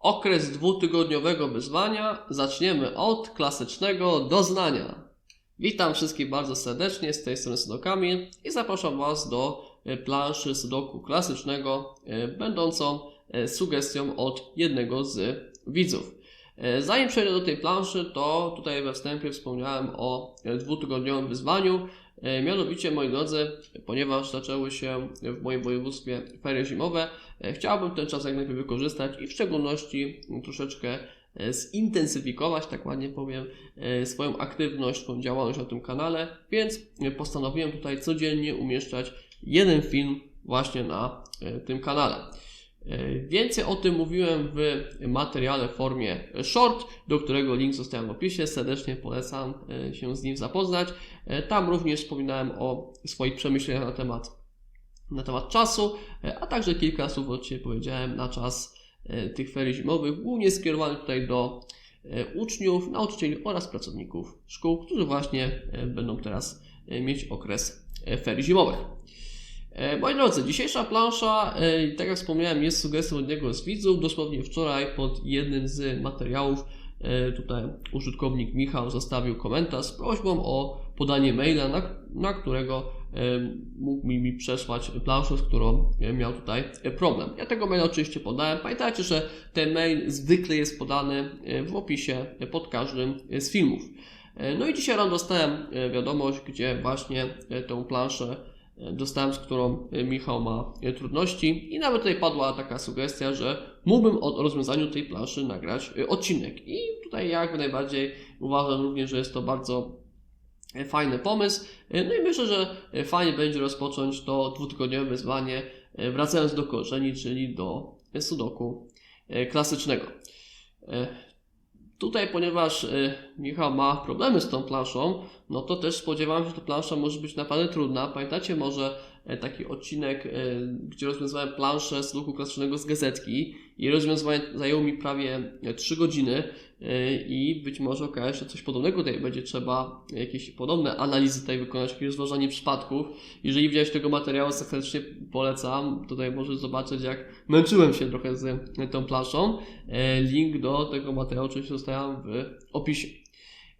Okres dwutygodniowego wyzwania zaczniemy od klasycznego doznania. Witam wszystkich bardzo serdecznie, z tej strony Sudokami i zapraszam Was do e, planszy Sudoku klasycznego, e, będącą e, sugestią od jednego z widzów. Zanim przejdę do tej planszy, to tutaj we wstępie wspomniałem o dwutygodniowym wyzwaniu. E, Mianowicie, moi drodzy, ponieważ zaczęły się w moim województwie ferie zimowe, e, chciałbym ten czas jak najlepiej wykorzystać i w szczególności troszeczkę e, zintensyfikować, tak ładnie powiem, swoją aktywność, swoją działalność na tym kanale, więc postanowiłem tutaj codziennie umieszczać jeden film właśnie na tym kanale. E, Więcej o tym mówiłem w materiale w formie short, do którego link zostawiam w opisie. Serdecznie polecam e, się z nim zapoznać. E, Tam również wspominałem o swoich przemyśleniach na temat, na temat czasu, a także kilka słów od Ciebie powiedziałem na czas tych ferii zimowych, głównie skierowanych tutaj do uczniów, nauczycieli oraz pracowników szkół, którzy właśnie będą teraz mieć okres ferii zimowych. E, Moi drodzy, dzisiejsza plansza, e, tak jak wspomniałem, jest sugestią jednego z widzów. Dosłownie wczoraj pod jednym z materiałów e, tutaj użytkownik Michał zostawił komentarz z prośbą o podanie maila, na, na którego mógł mi, przesłać planszę, z którą miał tutaj problem. Ja tego maila oczywiście podałem. Pamiętajcie, że ten mail zwykle jest podany w opisie pod każdym z filmów. No i dzisiaj rano dostałem wiadomość, gdzie właśnie tę planszę dostałem, z którą e, Michał ma e, trudności i nawet tutaj padła taka sugestia, że mógłbym o rozwiązaniu tej planszy nagrać e, odcinek. I tutaj ja jak najbardziej uważam również, że jest to bardzo fajny pomysł. No i myślę, że fajnie będzie rozpocząć to dwutygodniowe wyzwanie wracając do korzeni, czyli do sudoku klasycznego. Tutaj, ponieważ e, Michał ma problemy z tą planszą, no to też spodziewałem się, że ta plansza może być naprawdę trudna. Pamiętacie może taki odcinek, e, gdzie rozwiązałem planszę z ruchu klasycznego z gazetki i rozwiązywanie zajęło mi prawie e, 3 godziny e, i być może okaże się, coś podobnego tutaj będzie trzeba, jakieś podobne analizy tutaj wykonać, jakieś rozważanie przypadków. Jeżeli widziałeś tego materiału, serdecznie polecam. Tutaj możesz zobaczyć, jak męczyłem się trochę z tą planszą. E, Link do tego materiału oczywiście zostawiam w opisie.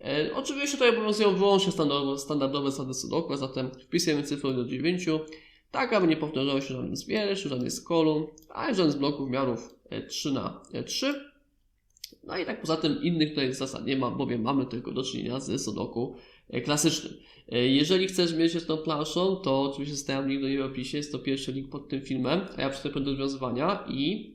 E, Oczywiście tutaj obowiązują wyłącznie standardowe, standardowe zasady Sudoku, zatem wpisujemy cyfrę do 9, tak aby nie powtarzało się żadnym z wiersz, żadnych z kolumn, a żaden z bloków miarów e, 3 na 3 No i tak poza tym innych tutaj zasad nie ma, bowiem mamy tylko do czynienia z Sudoku e, klasycznym. E, Jeżeli chcesz mieć się z tą planszą, to oczywiście zostawiam link do w opisie, jest to pierwszy link pod tym filmem, a ja przystępuję do rozwiązywania i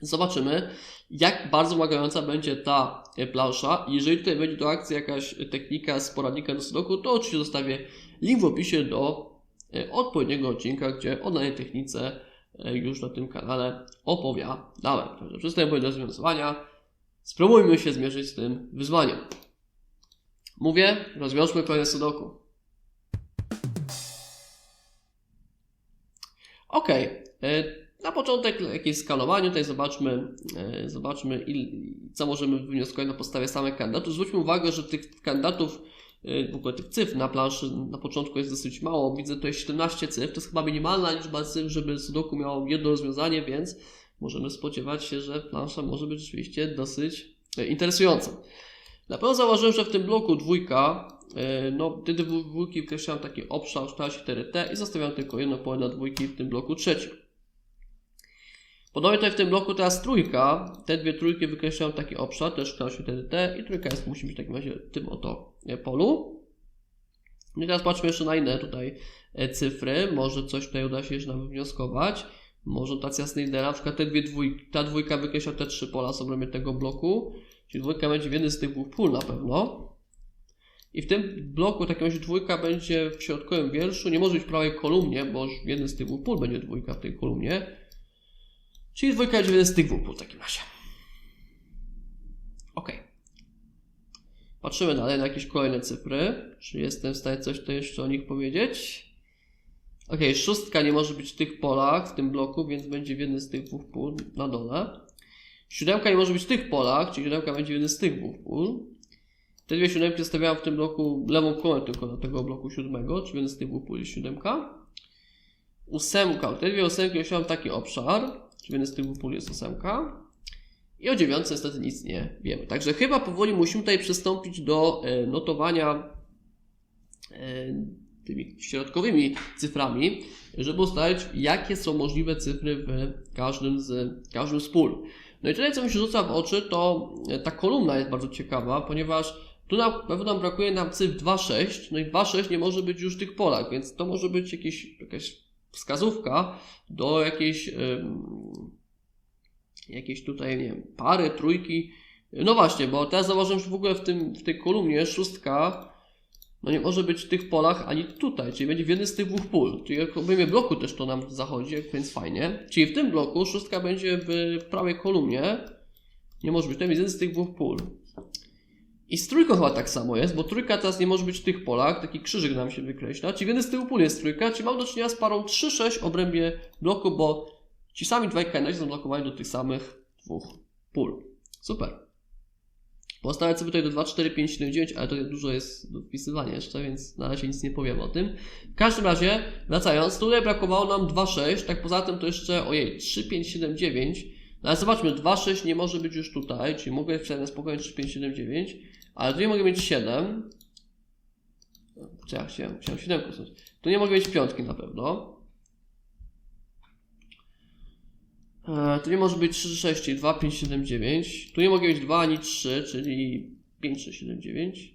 zobaczymy, jak bardzo wymagająca będzie ta e, plansza. Jeżeli tutaj będzie do akcji jakaś technika z poradnika do Sudoku, to oczywiście zostawię link w opisie do e, odpowiedniego odcinka, gdzie o danej technice e, już na tym kanale opowiadałem. Także przystępuję do rozwiązywania. Spróbujmy się zmierzyć z tym wyzwaniem. Mówię, rozwiążmy kolejne Sudoku. Ok. Na początek jakieś skalowanie. Tutaj zobaczmy, e, zobaczmy co możemy wywnioskować na podstawie samych kandydatów. Zwróćmy uwagę, że tych kandydatów, e, w ogóle tych cyfr na planszy na początku jest dosyć mało. Widzę tutaj 17 cyfr. To jest chyba minimalna liczba cyfr, żeby Sudoku miało jedno rozwiązanie, więc możemy spodziewać się, że plansza może być rzeczywiście dosyć e, interesująca. Na pewno zauważyłem, że w tym bloku dwójka, no te dwu- dwójki wykreślałem taki obszar w kształcie 4T i zostawiam tylko jedno pole na dwójki w tym bloku trzecim. Podobnie tutaj w tym bloku teraz trójka, te dwie trójki wykreślam taki obszar, też w kształcie 4T i trójka jest, musi być w takim razie w tym oto e, polu. No i teraz patrzmy jeszcze na inne tutaj e, cyfry, może coś tutaj uda się jeszcze nam wywnioskować. Może notacja Snydera, na przykład te dwie dwójki, ta dwójka wykreśla te trzy pola z obrębie tego bloku, czyli dwójka będzie w jednym z tych dwóch pól na pewno. I w tym bloku takim razie dwójka będzie w środkowym wierszu, nie może być w prawej kolumnie, bo w jednym z tych dwóch pól będzie dwójka w tej kolumnie. Czyli dwójka jeden z tych dwóch w takim razie. Ok. Patrzymy dalej na jakieś kolejne cyfry. Czy jestem w stanie coś tutaj jeszcze o nich powiedzieć? Ok, szóstka nie może być w tych polach, w tym bloku, więc będzie w jednym z tych dwóch pól na dole. Siódemka nie może być w tych polach, czyli siódemka będzie w jednym z tych dwóch pól. Te dwie siódemki zostawiałem w tym bloku lewą kołę tylko do tego bloku siódmego, czyli w jednym z tych dwóch pól jest siódemka. Ósemka, te dwie ósemki osiąłem taki obszar, czyli z dwóch pól jest ósemka. I o dziewiątce niestety nic nie wiemy. Także chyba powoli musimy tutaj przystąpić do e, notowania e, tymi środkowymi cyframi, żeby ustalić, jakie są możliwe cyfry w każdym z, każdym z pól. No i tutaj, co mi się rzuca w oczy, to e, ta kolumna jest bardzo ciekawa, ponieważ tu na pewno nam brakuje nam cyfr 2,6, no i 2,6 nie może być już w tych polach, więc to może być jakieś, jakaś wskazówka do jakiejś, jakiejś tutaj, nie wiem, pary, trójki. No właśnie, bo teraz zauważyłem, że w ogóle w, tym, w tej kolumnie szóstka no nie może być w tych polach ani tutaj, czyli będzie w jednym z tych dwóch pól. Czyli jak obejmie bloku też to nam zachodzi, więc fajnie. Czyli w tym bloku szóstka będzie w prawej kolumnie. Nie może być, to jest jeden z tych dwóch pól. I z trójką chyba tak samo jest, bo trójka teraz nie może być w tych polach, taki krzyżyk nam się wykreśla. Czyli jednym z tych pól jest trójka, czyli mam do czynienia z parą 3-6 w obrębie bloku, bo ci sami dwaj kandydaci są blokowani do tych samych dwóch pól. Super. Postawię sobie tutaj do 2, 4, 5, 7, 9, ale to dużo jest do wpisywania jeszcze, więc na razie nic nie powiem o tym. W każdym razie, wracając, tutaj brakowało nam 2, 6, tak poza tym to jeszcze, ojej, 3, 5, 7, 9. No ale zobaczmy, 2, 6 nie może być już tutaj, czyli mogę wpisać na spokojnie 3, 5, 7, 9, ale tu nie mogę mieć 7. Czy ja chciałem, chciałem 7 kusunąć. Tu nie mogę mieć piątki na pewno. E, Tu nie może być 3, 6, czyli 2, 5, 7, 9. Tu nie mogę mieć 2 ani 3, czyli 5, 6, 7, 9.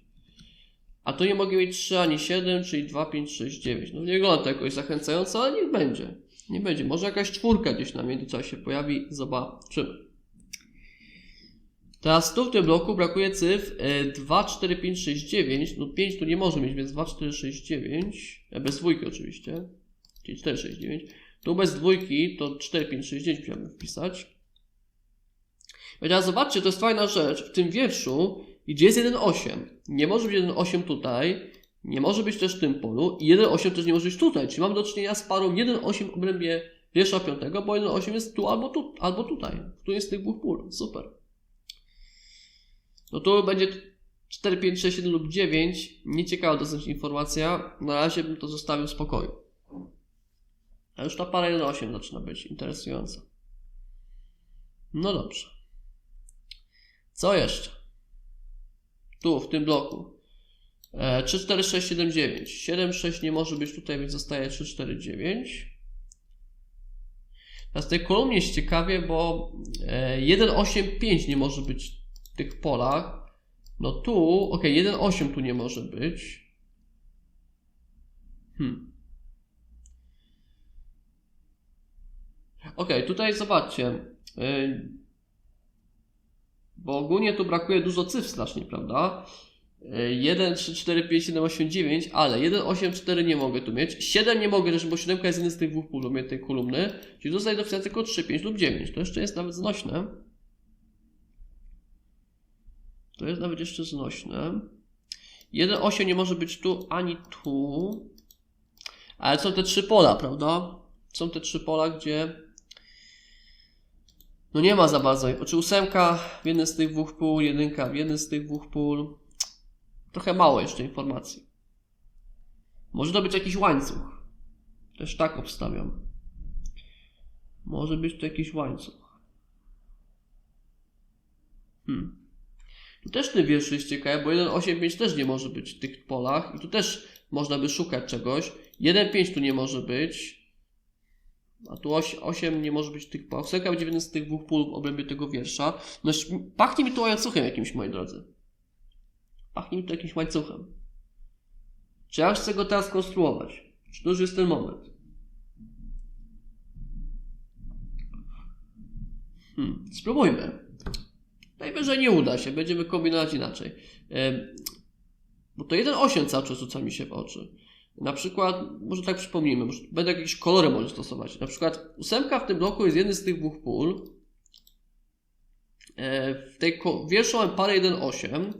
A tu nie mogę mieć 3 ani 7, czyli 2, 5, 6, 9. No nie wygląda to jakoś zachęcająco, ale niech będzie. Nie będzie. Może jakaś czwórka gdzieś na międzyczasie się pojawi. Zobaczymy. Teraz tu w tym bloku brakuje cyfr e, 2, 4, 5, 6, 9. No 5 tu nie może mieć, więc 2, 4, 6, 9. E, Bez dwójki oczywiście. Czyli 4, 6, 9. Tu bez dwójki to 4, 5, 6, 9 musiałbym wpisać. I teraz zobaczcie, to jest fajna rzecz. W tym wierszu, gdzie jest 1,8, nie może być 1,8 tutaj, nie może być też w tym polu i 1,8 też nie może być tutaj. Czyli mamy do czynienia z parą 1,8 w obrębie wiersza 5, bo 1,8 jest tu albo, tu albo tutaj. Tu jest z tych dwóch pól. Super. No tu będzie 4, 5, 6, 7 lub 9. Nieciekawa dosyć informacja. Na razie bym to zostawił w spokoju. A już ta para 1.8 zaczyna być interesująca. No dobrze. Co jeszcze? Tu, w tym bloku. E, 3, 4, 6, 7, 9. 7, 6 nie może być tutaj, więc zostaje 3, 4, 9. Teraz tej kolumnie jest ciekawie, bo e, 1, 8, 5 nie może być tych polach. No tu, ok, 1, 8 tu nie może być. Hmm. Ok, tutaj zobaczcie. Yy, bo ogólnie tu brakuje dużo cyfr strasznie, prawda? Yy, 1, 3, 4, 5, 7, 8, 9, ale 1, 8, 4 nie mogę tu mieć. 7 nie mogę też, bo 7 jest jeden z tych dwóch pól tej kolumny. Czyli zostaje do tylko 3, 5 lub 9. To jeszcze jest nawet znośne. To jest nawet jeszcze znośne. 1, 8 nie może być tu ani tu. Ale są te trzy pola, prawda? Są te trzy pola, gdzie no nie ma za bardzo. Czy ósemka w jednym z tych dwóch pól, jedynka w jednym z tych dwóch pól. Trochę mało jeszcze informacji. Może to być jakiś łańcuch. Też tak obstawiam. Może być to jakiś łańcuch. Hmm. Też ten wiersz jest ciekawy, bo 1.8.5 też nie może być w tych polach i tu też można by szukać czegoś. 1.5 tu nie może być. A tu 8 nie może być tych pól. Ósemka będzie w jednym z tych dwóch pól w obrębie tego wiersza. No pachnie mi tu łańcuchem jakimś, moi drodzy. Pachnie mi to jakimś łańcuchem. Czy ja chcę go teraz konstruować? Czy to już jest ten moment? Hmm, spróbujmy. Najwyżej nie uda się, będziemy kombinować inaczej. Bo to 1.8 cały czas rzuca mi się w oczy. Na przykład, może tak przypomnijmy, może będę jakieś kolory może stosować. Na przykład ósemka w tym bloku jest jednym z tych dwóch pól. E, W tej mam parę 1,8.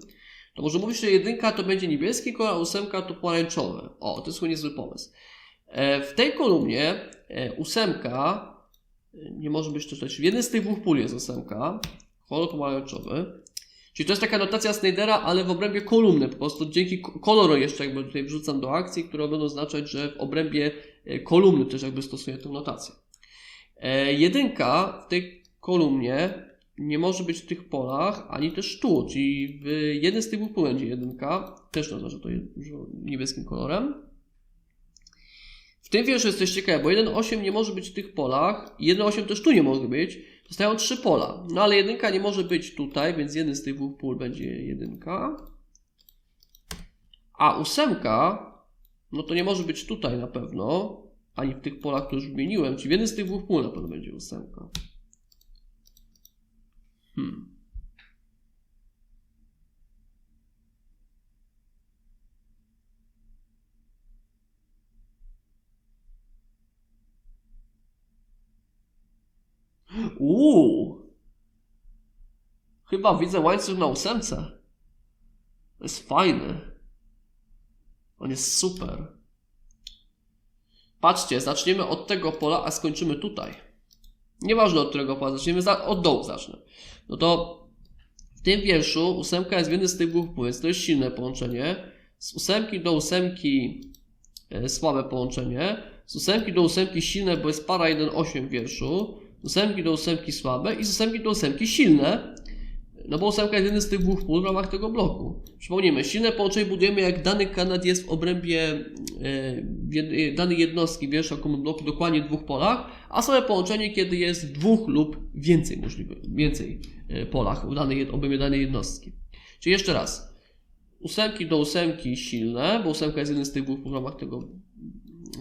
To może mówić, że jedynka to będzie niebieski kolor, a ósemka to pomarańczowy. O, to jest chyba niezły pomysł. E, W tej kolumnie e, ósemka nie może być to też. W jednym z tych dwóch pól jest ósemka. Kolor pomarańczowy. Czyli to jest taka notacja Snydera, ale w obrębie kolumny. Po prostu dzięki ko- koloru jeszcze jakby tutaj wrzucam do akcji, które będą oznaczać, że w obrębie e, kolumny też jakby stosuję tę notację. E, jedynka w tej kolumnie nie może być w tych polach, ani też tu, czyli w jednym z tych dwóch pól będzie jedynka, też naznaczę to niebieskim kolorem. W tym wierszu jest coś ciekawe, bo 1,8 nie może być w tych polach, i 1,8 też tu nie może być, Zostają trzy pola. No ale jedynka nie może być tutaj, więc jeden z tych dwóch pól będzie jedynka. A ósemka, no to nie może być tutaj na pewno, ani w tych polach, które już wymieniłem, czyli w jednym z tych dwóch pól na pewno będzie ósemka. Hmm. Uuu. Chyba widzę łańcuch na ósemce. To jest fajny. On jest super. Patrzcie, zaczniemy od tego pola, a skończymy tutaj. Nieważne od którego pola zaczniemy, za, od dołu zacznę. No to w tym wierszu ósemka jest w jednym z tych dwóch więc to jest silne połączenie. Z ósemki do ósemki e, słabe połączenie. Z ósemki do ósemki silne, bo jest para 1,8 w wierszu. Ósemki do ósemki słabe i z ósemki do ósemki silne. No bo ósemka jest jeden z tych dwóch pól w ramach tego bloku. Przypomnijmy, silne połączenie budujemy jak dany kanat jest w obrębie e, danej jednostki wiersza komut bloku dokładnie w dwóch polach, a słabe połączenie kiedy jest w dwóch lub więcej możliwych, więcej e, polach w danej, obrębie danej jednostki. Czyli jeszcze raz. Ósemki do ósemki silne, bo ósemka jest jeden z tych dwóch pól w ramach tego,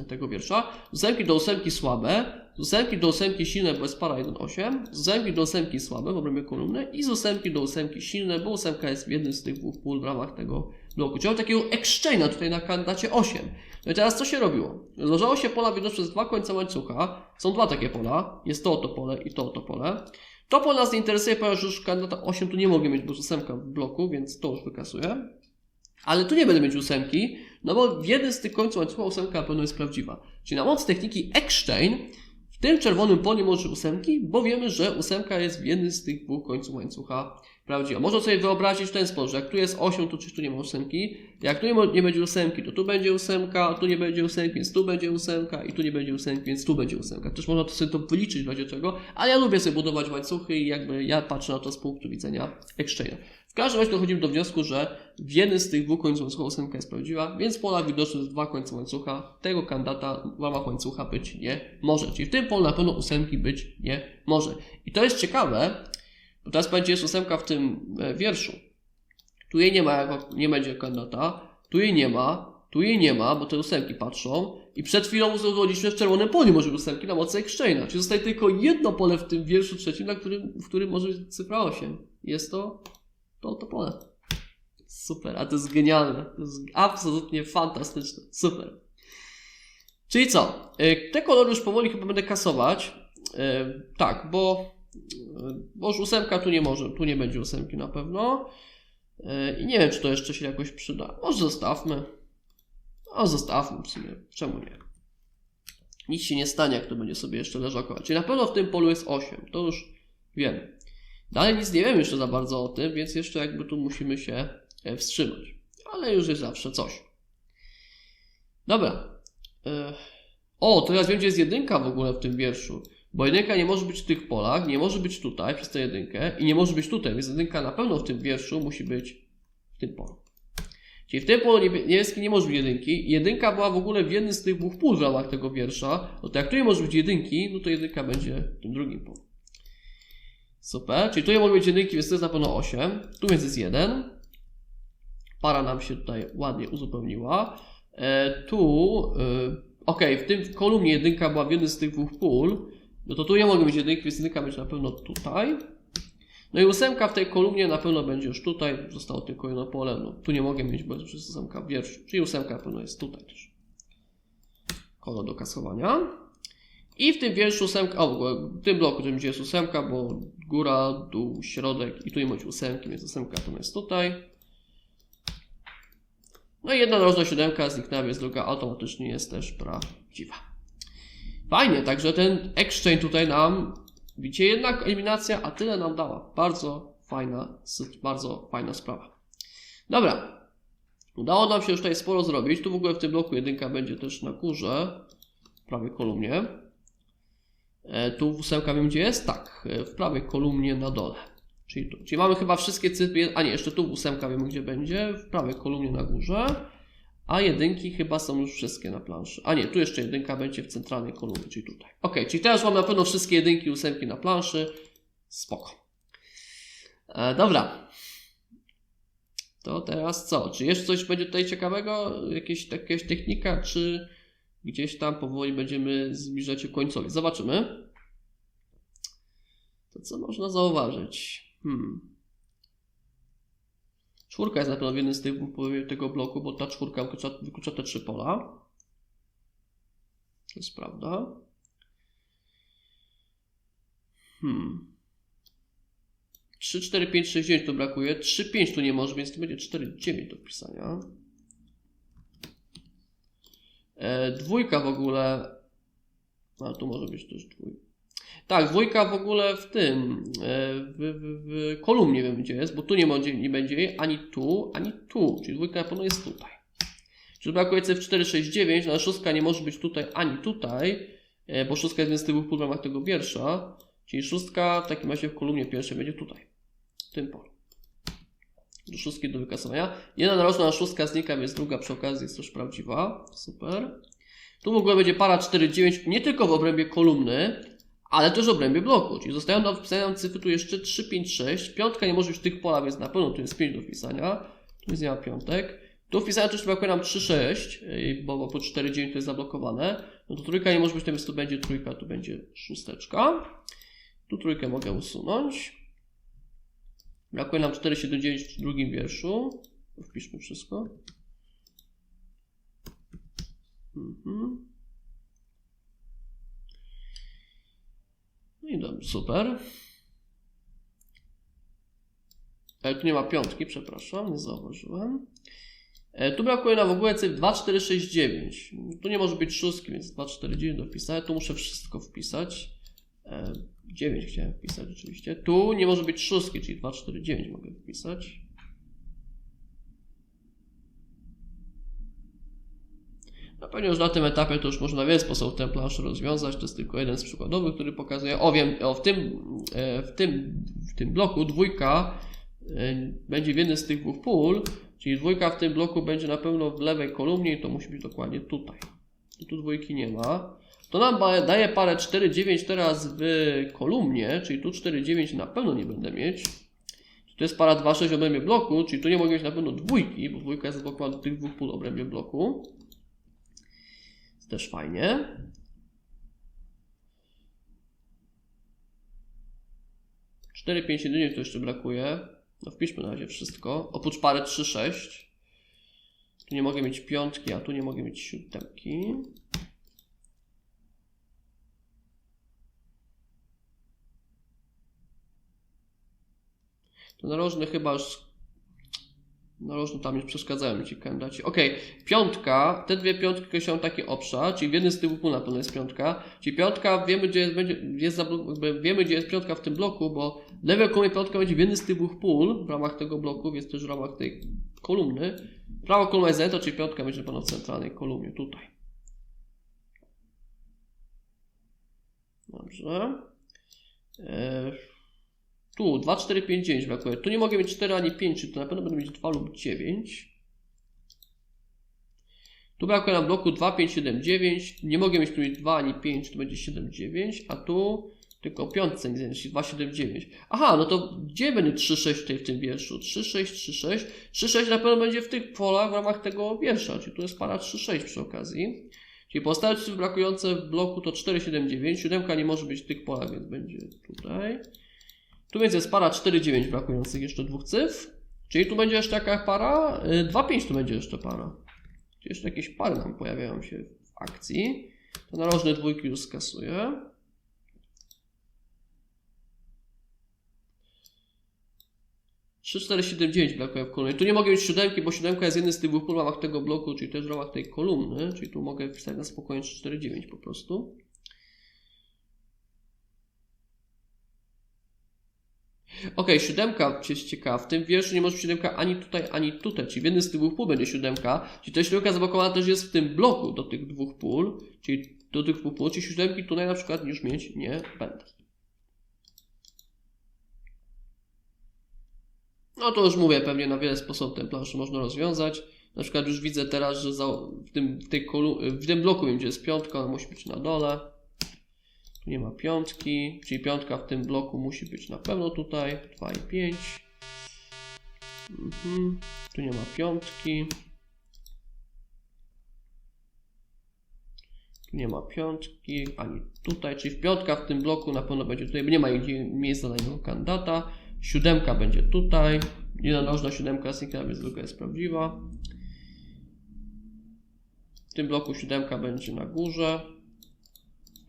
tego wiersza. Ósemki do ósemki słabe, z do ósemki silne, bo jest para 1,8, z do ósemki słabe w obrębie kolumny i z do ósemki silne, bo ósemka jest w jednym z tych dwóch pól w ramach tego bloku. Czyli takiego exchange'a tutaj na kandydacie 8. No i teraz co się robiło? Złożało się pola wiodące przez dwa końce łańcucha. Są dwa takie pola. Jest to oto pole i to oto pole. To pole nas nie interesuje, ponieważ już kandydata 8 tu nie mogę mieć, bo ósemka w bloku, więc to już wykasuję. Ale tu nie będę mieć ósemki, no bo w jednym z tych końców łańcucha ósemka na pewno jest prawdziwa. Czyli na mocy techniki exchange tym czerwonym może być ósemki, bo wiemy, że ósemka jest w jednym z tych dwóch końców łańcucha prawdziwa. Można sobie wyobrazić w ten sposób, że jak tu jest 8, to czyż tu nie ma ósemki. Jak tu nie, nie będzie ósemki, to tu będzie ósemka, tu nie będzie ósemki, więc tu będzie ósemka i tu nie będzie ósemki, więc tu będzie ósemka. Też można to sobie to wyliczyć w razie czego, ale ja lubię sobie budować łańcuchy i jakby ja patrzę na to z punktu widzenia exchange'a. W każdym razie dochodzimy do wniosku, że w jednym z tych dwóch końców łańcucha ósemka jest prawdziwa, więc pola widoczne z dwa końce łańcucha tego kandydata w ramach łańcucha być nie może. Czyli w tym polu na pewno ósemki być nie może. I to jest ciekawe, bo teraz będzie jest ósemka w tym e, wierszu. Tu jej nie ma, nie będzie kandydata, tu jej nie ma, tu jej nie ma, bo te ósemki patrzą. I przed chwilą uzgodniliśmy w czerwonym polu może być ósemki na mocy exchange'a. Czyli zostaje tylko jedno pole w tym wierszu trzecim, na którym, w którym może być cyfra 8. Jest to to, to pole. Super, a to jest genialne. To jest absolutnie fantastyczne. Super. Czyli co? Y, Te kolory już powoli chyba będę kasować. Y, Tak, bo, y, bo już ósemka tu nie może, tu nie będzie ósemki na pewno. I nie wiem, czy to jeszcze się jakoś przyda. Może zostawmy. No, zostawmy w sumie. Czemu nie? Nic się nie stanie, jak to będzie sobie jeszcze leżakować. Czyli na pewno w tym polu jest 8. To już wiemy. Dalej nic nie wiemy jeszcze za bardzo o tym, więc jeszcze jakby tu musimy się e, wstrzymać. Ale już jest zawsze coś. Dobra. E, O, teraz wiem, gdzie jest jedynka w ogóle w tym wierszu. Bo jedynka nie może być w tych polach, nie może być tutaj przez tę jedynkę i nie może być tutaj, więc jedynka na pewno w tym wierszu musi być w tym polu. Czyli w tym polu niebie- niebieskim nie może być jedynki. Jedynka była w ogóle w jednym z tych dwóch pól w ramach tego wiersza. No to jak tu nie może być jedynki, no to jedynka będzie w tym drugim polu. Super, czyli tu nie mogą być jedynki, więc to jest na pewno 8. Tu więc jest 1. Para nam się tutaj ładnie uzupełniła. E, tu, e, ok, w tym kolumnie jedynka była w jednym z tych dwóch pól. No to tu nie mogą być jedynki, więc jedynka będzie na pewno tutaj. No i ósemka w tej kolumnie na pewno będzie już tutaj. Zostało tylko jedno pole. No, tu nie mogę mieć, bo jest ósemka w wierszu. Czyli ósemka na pewno jest tutaj też. Kolor do kasowania. I w tym wierszu ósemka, o, w tym bloku, w gdzie jest ósemka, bo góra, dół, środek i tu nie ma ósemki, więc ósemka to jest tutaj. No i jedna narożna siódemka zniknęła, więc druga automatycznie jest też prawdziwa. Fajnie, także ten exchange tutaj nam, widzicie, jednak eliminacja, a tyle nam dała. Bardzo fajna, bardzo fajna sprawa. Dobra. Udało nam się już tutaj sporo zrobić. Tu w ogóle w tym bloku jedynka będzie też na górze, w prawej kolumnie. E, tu ósemka wiem gdzie jest? Tak, e, w prawej kolumnie na dole. Czyli tu. Czyli mamy chyba wszystkie cyfry, a nie, jeszcze tu ósemka wiemy gdzie będzie, w prawej kolumnie na górze. A jedynki chyba są już wszystkie na planszy. A nie, tu jeszcze jedynka będzie w centralnej kolumnie, czyli tutaj. Ok, czyli teraz mamy na pewno wszystkie jedynki i ósemki na planszy. Spoko. E, dobra. To teraz co? Czy jeszcze coś będzie tutaj ciekawego? Jakieś, jakaś technika, czy gdzieś tam powoli będziemy zbliżać się końcowi? Zobaczymy. To co można zauważyć? Hmm. Czwórka jest na pewno w jednym z tych tego bloku, bo ta czwórka wyklucza, wyklucza te trzy pola. To jest prawda. Hmm. 3, 4, 5, 6, 9 to brakuje. 3, 5 tu nie może, więc to będzie 4, 9 do wpisania. E, dwójka w ogóle. A tu może być też dwójka. Tak, dwójka w ogóle w tym, e, w, w, w kolumnie wiem gdzie jest, bo tu nie będzie, nie będzie jej ani tu, ani tu, czyli dwójka na pewno jest tutaj. Czyli brakuje w 4, 6, 9, no szóstka nie może być tutaj ani tutaj, e, bo szóstka jest z tych dwóch w tego wiersza, czyli szóstka w takim razie w kolumnie pierwszej będzie tutaj, w tym polu. Szóstki do wykasowania. Jedna narożna szóstka znika, więc druga przy okazji jest też prawdziwa. Super. Tu w ogóle będzie para 4, 9, nie tylko w obrębie kolumny, ale też w obrębie bloku. Czyli zostają do wpisania cyfry tu jeszcze 3, 5, 6. Piątka nie może w tych polach, więc na pewno tu jest 5 do wpisania. Tu jest nie ma piątek. Tu wpisania też brakuje nam 3, 6, bo, bo po 4, 9 to jest zablokowane. No to trójka nie może być, więc tu będzie trójka, tu będzie szósteczka. Tu trójkę mogę usunąć. Brakuje nam 4, 7, 9 w drugim wierszu. Wpiszmy wszystko. Mhm. No i dobrze, super. E, tu nie ma piątki, przepraszam, nie zauważyłem. E, tu brakuje nam w ogóle cyfr 2, 4, 6, 9. Tu nie może być szóstki, więc 2, 4, 9 dopisałem. Tu muszę wszystko wpisać. E, 9 chciałem wpisać oczywiście. Tu nie może być szóstki, czyli 2, 4, 9 mogę wpisać. No pewnie już na tym etapie to już można w wiele sposobów tę planszę rozwiązać. To jest tylko jeden z przykładowych, który pokazuje. O wiem, o, w, tym, e, w, tym, w tym bloku dwójka e, będzie w jednym z tych dwóch pól, czyli dwójka w tym bloku będzie na pewno w lewej kolumnie i to musi być dokładnie tutaj. Tu dwójki nie ma. To nam daje parę 4, 9 teraz w kolumnie, czyli tu 4, 9 na pewno nie będę mieć. To jest para 2, 6 w obrębie bloku, czyli tu nie mogę mieć na pewno dwójki, bo dwójka jest zablokowana do tych dwóch pól w obrębie bloku. Jest też fajnie. Cztery, pięć, jedynie to jeszcze brakuje. No wpiszmy na razie wszystko. Oprócz pary 3, 6. Tu nie mogę mieć piątki, a tu nie mogę mieć siódemki. Narożny chyba już Narożny tam już przeszkadzają ci kandydaci. Ok, piątka, te dwie piątki określają taki obszar, czyli w jednym z tych pól na pewno jest piątka. Czyli piątka, wiemy gdzie jest, będzie, jest jakby wiemy gdzie jest piątka w tym bloku, bo lewej kolumnie piątka będzie w jednym z tych dwóch pól w ramach tego bloku, więc też w ramach tej kolumny. Prawa kolumna jest zajęta, czyli piątka będzie na w centralnej kolumnie, tutaj. Dobrze. Eee. Tu 2, 4, 5, 9 brakuje. Tu nie mogę mieć 4 ani 5, czyli to na pewno będę mieć 2 lub 9. Tu brakuje nam bloku 2, 5, 7, 9. Nie mogę mieć tu mieć 2 ani 5, to będzie 7, 9. A tu tylko piątce nie czyli 2, 7, 9. Aha, no to gdzie będzie 3, 6 tutaj w tym wierszu? 3, 6, 3, 6. 3, 6 na pewno będzie w tych polach w ramach tego wiersza, czyli tu jest para 3, 6 przy okazji. Czyli pozostałe brakujące w bloku to 4, 7, 9. 7 nie może być w tych polach, więc będzie tutaj. Tu więc jest para 4,9 brakujących jeszcze dwóch cyfr. Czyli tu będzie jeszcze jaka para? 2,5 tu będzie jeszcze para. Czyli jeszcze jakieś pary nam pojawiają się w akcji. To narożne dwójki już skasuję. Trzy, cztery, siedem, dziewięć brakuje w kolumnie. Tu nie mogę mieć siódemki, bo siódemka jest jednym z tych dwóch w ramach tego bloku, czyli też w ramach tej kolumny. Czyli tu mogę wpisać na spokojnie 3, 4, 9 po prostu. Ok, siódemka jest ciekawa. W tym wierszu nie może być siódemka ani tutaj, ani tutaj. Czyli w jednym z tych dwóch pól będzie siódemka. Czyli ta siódemka zablokowana też jest w tym bloku do tych dwóch pól. Czyli do tych półpłoci siódemki tutaj na przykład już mieć nie będę. No to już mówię, pewnie na wiele sposobów tę planszę można rozwiązać. Na przykład już widzę teraz, że w, tym, w, tej w tym bloku gdzie jest piątka, ona musi być na dole. Tu nie ma piątki, czyli piątka w tym bloku musi być na pewno tutaj. 2 i 5. Mhm. Tu nie ma piątki. Tu nie ma piątki, ani tutaj, czyli piątka w tym bloku na pewno będzie tutaj, bo nie ma miejsca dla innego kandydata. Siódemka będzie tutaj. Jedna nożna siódemka nikna, więc druga jest prawdziwa. W tym bloku siódemka będzie na górze.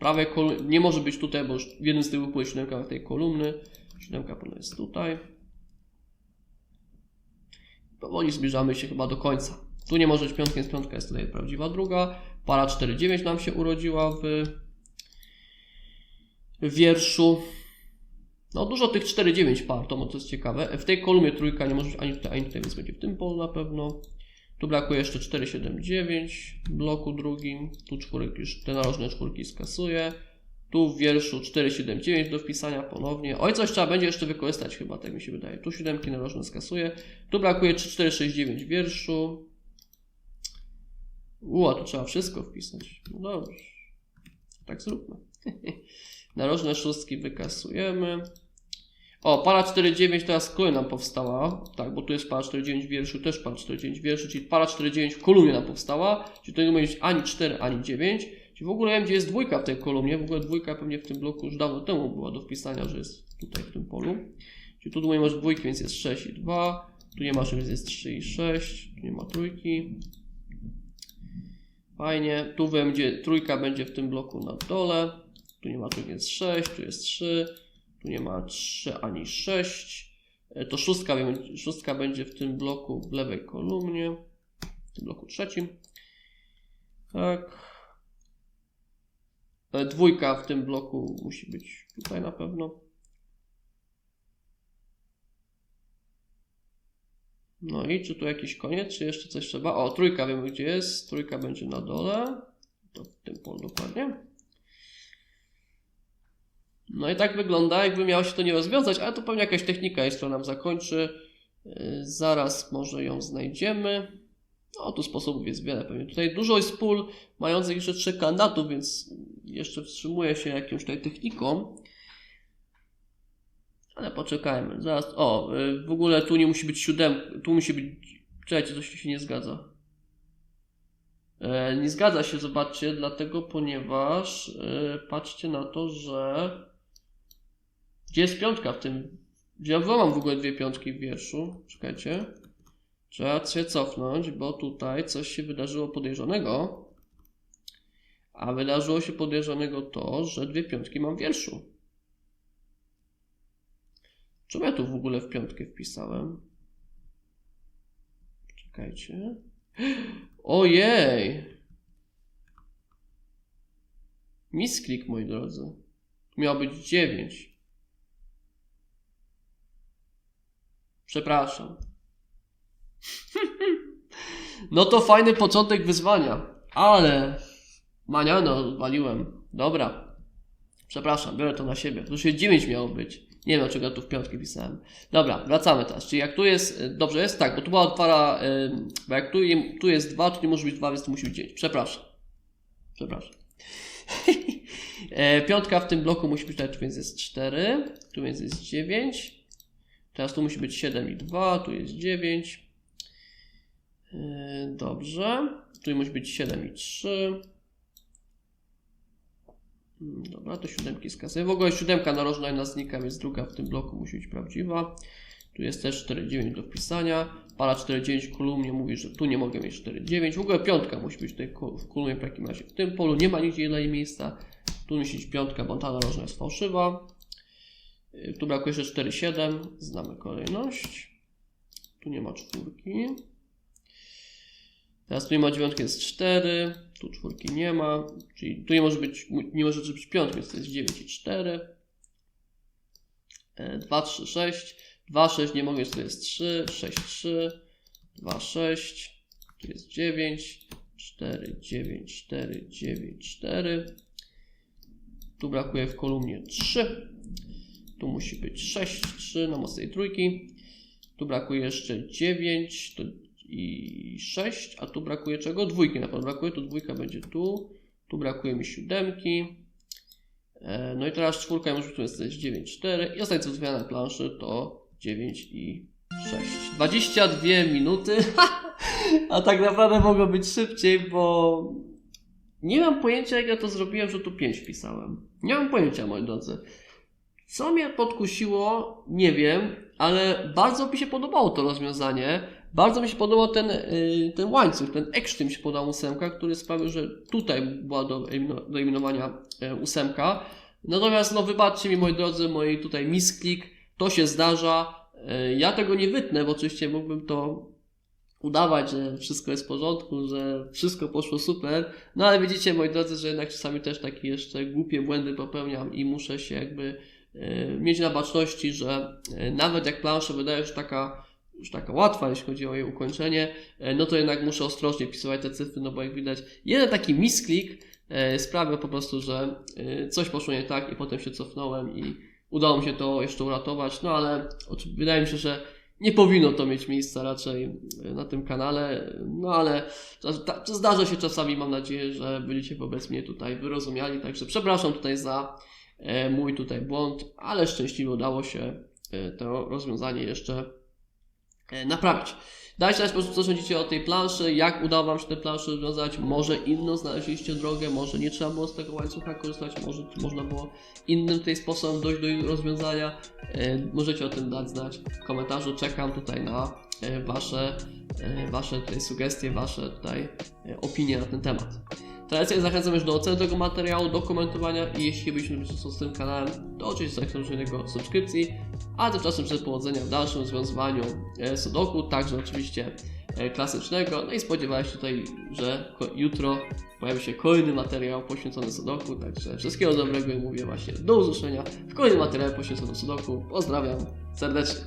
Prawej kolumnie, nie może być tutaj, bo w jednym z tych było siódemka tej kolumny. Siódemka pewno jest tutaj. Powoli zbliżamy się chyba do końca. Tu nie może być piątka, więc piątka jest tutaj prawdziwa druga. Para 4-9 nam się urodziła w, w wierszu. No dużo tych 4-9 par, to to jest ciekawe. W tej kolumnie trójka nie może być ani tutaj, ani tutaj, więc będzie w tym polu na pewno. Tu brakuje jeszcze 4-7-9 w bloku drugim. Tu czwórek już te narożne czwórki skasuje. Tu w wierszu 4-7-9 do wpisania ponownie. Oj, coś trzeba będzie jeszcze wykorzystać chyba, tak mi się wydaje. Tu siódemki narożne skasuje. Tu brakuje 3-4-6-9 w wierszu. U, tu trzeba wszystko wpisać. No dobrze. Tak zróbmy. Narożne szóstki wykasujemy. O, para 4,9 teraz kolumna nam powstała. Tak, bo tu jest para 4,9 w wierszu, też para 4,9 w wierszu, czyli para 4,9 w kolumnie nam powstała. Czyli to nie być ani 4, ani 9. Czyli w ogóle wiem, gdzie jest dwójka w tej kolumnie. W ogóle dwójka pewnie w tym bloku już dawno temu była do wpisania, że jest tutaj w tym polu. Czyli tu nie masz dwójki, więc jest 6 i 2. Tu nie masz, więc jest 3 i 6. Tu nie ma trójki. Fajnie. Tu będzie, trójka będzie w tym bloku na dole. Tu nie ma trójki, jest 6, tu jest 3. Tu nie ma 3 ani 6. E, To szóstka, szóstka będzie w tym bloku w lewej kolumnie. W tym bloku trzecim. Tak. E, Dwójka w tym bloku musi być tutaj na pewno. No i czy tu jakiś koniec, czy jeszcze coś trzeba? O, trójka wiemy gdzie jest. Trójka będzie na dole. To w tym polu dokładnie. No i tak wygląda, jakby miało się to nie rozwiązać, ale to pewnie jakaś technika która nam zakończy. Yy, Zaraz może ją znajdziemy. No, tu sposobów jest wiele pewnie. Tutaj dużo jest pól mających jeszcze trzech kandydatów, więc jeszcze wstrzymuję się jakąś tutaj techniką. Ale poczekajmy. Zaraz. O, yy, w ogóle tu nie musi być siódem. Tu musi być. Czekajcie, coś tu się nie zgadza. E, Nie zgadza się, zobaczcie, dlatego, ponieważ e, patrzcie na to, że gdzie jest piątka w tym? Ja mam w ogóle dwie piątki w wierszu. Czekajcie. Trzeba się cofnąć, bo tutaj coś się wydarzyło podejrzanego. A wydarzyło się podejrzanego to, że dwie piątki mam w wierszu. Czemu ja tu w ogóle w piątkę wpisałem? Czekajcie. Ojej! Misklik, moi drodzy. Miało być 9. Przepraszam. No to fajny początek wyzwania, ale maniano waliłem. Dobra. Przepraszam, biorę to na siebie. Tu się 9 miało być. Nie wiem, dlaczego tu w piątki pisałem. Dobra, wracamy teraz. Czyli jak tu jest, y, dobrze jest tak, bo tu była para, y, bo jak tu, tu jest 2, to nie może być 2, więc tu musi być 9. Przepraszam. Przepraszam. E, Piątka w tym bloku musi być tak, więc jest 4, tu więc jest 9. Teraz tu musi być 7 i 2, tu jest 9. E, Dobrze. Tu musi być 7 i 3. Mm, Dobra, to siódemki skasuję. W ogóle siódemka narożna jedna znika, więc druga w tym bloku musi być prawdziwa. Tu jest też 4,9 do wpisania. Para 4,9 w kolumnie mówi, że tu nie mogę mieć 4,9. W ogóle piątka musi być tutaj w kolumnie w takim razie. W tym polu nie ma nigdzie jej miejsca. Tu musi być piątka, bo ta narożna jest fałszywa. Y, Tu brakuje jeszcze 4,7. Znamy kolejność. Tu nie ma czwórki. Teraz tu nie ma dziewiątki, jest 4. Tu czwórki nie ma. Czyli tu nie może być, nie może być piątki, więc to jest 9 i 4. 2, 3, 6. 2, 6 nie mogę, więc tu jest 3, 6, 3, 2, 6. Tu jest 9, 4, 9, 4, 9, 4. Tu brakuje w kolumnie 3. Tu musi być 6, 3 na mocy tej trójki. Tu brakuje jeszcze 9 to i 6, a tu brakuje czego? Dwójki na pewno brakuje. Tu dwójka będzie tu. Tu brakuje mi siódemki. E, No i teraz czwórka może tu jest 9, 4. I ostatnie co wyzwania na planszy to 9 i 6. 22 minuty. A tak naprawdę mogło być szybciej, bo nie mam pojęcia, jak ja to zrobiłem, że tu 5 wpisałem. Nie mam pojęcia, moi drodzy. Co mnie podkusiło, nie wiem, ale bardzo mi się podobało to rozwiązanie. Bardzo mi się podobał ten, yy, ten łańcuch, ten ekstrem się podobał ósemka, który sprawił, że tutaj była do, do eliminowania e, ósemka. Natomiast, no wybaczcie mi, moi drodzy, moi tutaj misklik, to się zdarza. E, Ja tego nie wytnę, bo oczywiście mógłbym to udawać, że wszystko jest w porządku, że wszystko poszło super. No ale widzicie, moi drodzy, że jednak czasami też takie jeszcze głupie błędy popełniam i muszę się jakby mieć na baczności, że e, nawet jak plansza wydaje się taka już taka łatwa, jeśli chodzi o jej ukończenie, e, no to jednak muszę ostrożnie wpisywać te cyfry, no bo jak widać, jeden taki misklik sprawia po prostu, że coś poszło nie tak i potem się cofnąłem i udało mi się to jeszcze uratować, no ale wydaje mi się, że nie powinno to mieć miejsca raczej e, na tym kanale, no ale zdarza się czasami, mam nadzieję, że będziecie wobec mnie tutaj wyrozumiali, także przepraszam tutaj za e, mój tutaj błąd, ale szczęśliwie udało się e, to rozwiązanie jeszcze naprawić. Dajcie znać, po prostu, co sądzicie o tej planszy, jak udało Wam się tę planszę rozwiązać, może inną znaleźliście drogę, może nie trzeba było z tego łańcucha korzystać, może można było innym tutaj sposobem dojść do rozwiązania. E, Możecie o tym dać znać w komentarzu, czekam tutaj na e, Wasze, e, wasze tutaj sugestie, Wasze tutaj e, opinie na ten temat. Tradycyjnie zachęcam już do oceny tego materiału, do komentowania i jeśli byście lubicie z tym kanałem, to oczywiście zachęcam jego subskrypcji, a tymczasem życzę powodzenia w dalszym rozwiązywaniu e, Sudoku, także oczywiście e, klasycznego. No i spodziewałem się tutaj, że jutro pojawi się kolejny materiał poświęcony Sudoku, także wszystkiego dobrego i mówię właśnie do usłyszenia w kolejnym materiale poświęconym Sudoku. Pozdrawiam serdecznie.